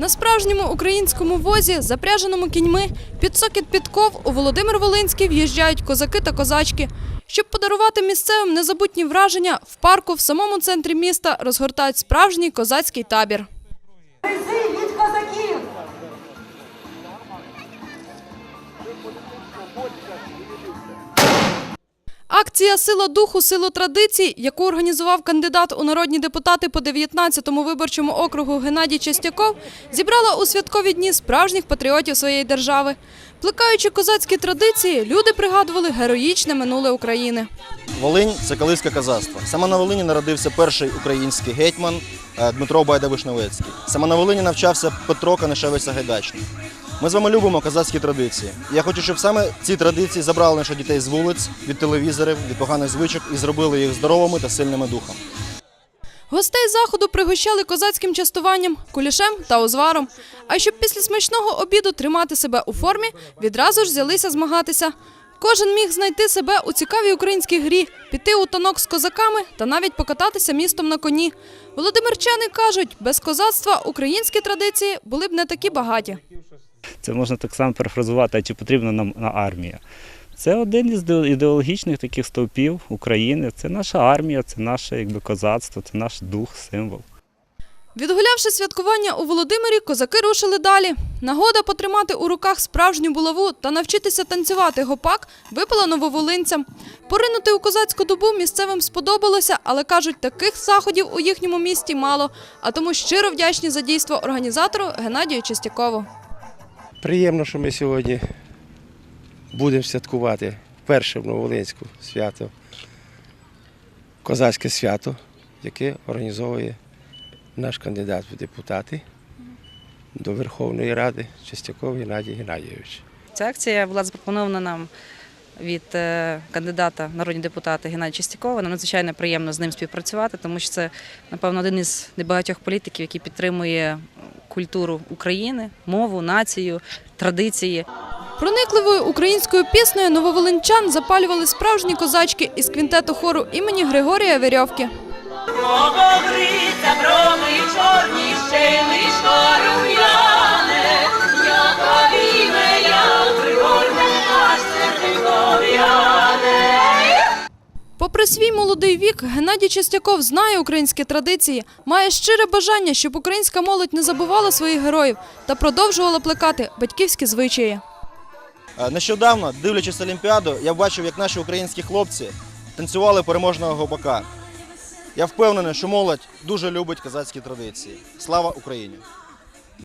На справжньому українському возі, запряженому кіньми, під сокіт підков у Володимир Волинський в'їжджають козаки та козачки. Щоб подарувати місцевим незабутні враження, в парку в самому центрі міста розгортають справжній козацький табір. Від козаків! Акція Сила духу, сила традицій, яку організував кандидат у народні депутати по 19-му виборчому округу Геннадій Чистяков, зібрала у святкові дні справжніх патріотів своєї держави. Плекаючи козацькі традиції, люди пригадували героїчне минуле України. Волинь це колиска козацтва. Саме на Волині народився перший український гетьман е, Дмитро Байда-Вишневецький. Саме на Волині навчався Петро Канишевич Сагайдачний. Ми з вами любимо козацькі традиції. Я хочу, щоб саме ці традиції забрали наших дітей з вулиць, від телевізорів, від поганих звичок і зробили їх здоровими та сильними духом. Гостей заходу пригощали козацьким частуванням, кулішем та узваром. А щоб після смачного обіду тримати себе у формі, відразу ж взялися змагатися. Кожен міг знайти себе у цікавій українській грі, піти у танок з козаками та навіть покататися містом на коні. Володимирчани кажуть, без козацтва українські традиції були б не такі багаті. Це можна так само перефразувати, а чи потрібна нам на армія. Це один із ідеологічних таких стовпів України. Це наша армія, це наше якби, козацтво, це наш дух, символ. Відгулявши святкування у Володимирі, козаки рушили далі. Нагода потримати у руках справжню булаву та навчитися танцювати гопак випала нововолинцям. Поринути у козацьку добу місцевим сподобалося, але кажуть, таких заходів у їхньому місті мало, а тому щиро вдячні за дійство організатору Геннадію Чистякову. Приємно, що ми сьогодні будемо святкувати перше в Новолинську свято, козацьке свято, яке організовує наш кандидат в депутати до Верховної Ради Чистяков Геннадій Геннадійович. Ця акція була запропонована нам від е, кандидата в народні депутати Геннадія Чистякова. Нам надзвичайно приємно з ним співпрацювати, тому що це, напевно, один із небагатьох політиків, який підтримує культуру України, мову, націю, традиції. Проникливою українською піснею нововолинчан запалювали справжні козачки із квінтету хору імені Григорія Верьовки. Попри свій молодий вік, Геннадій Чистяков знає українські традиції, має щире бажання, щоб українська молодь не забувала своїх героїв та продовжувала плекати батьківські звичаї. Е, Нещодавно, дивлячись Олімпіаду, я бачив, як наші українські хлопці танцювали переможного гопака. Я впевнений, що молодь дуже любить козацькі традиції. Слава Україні!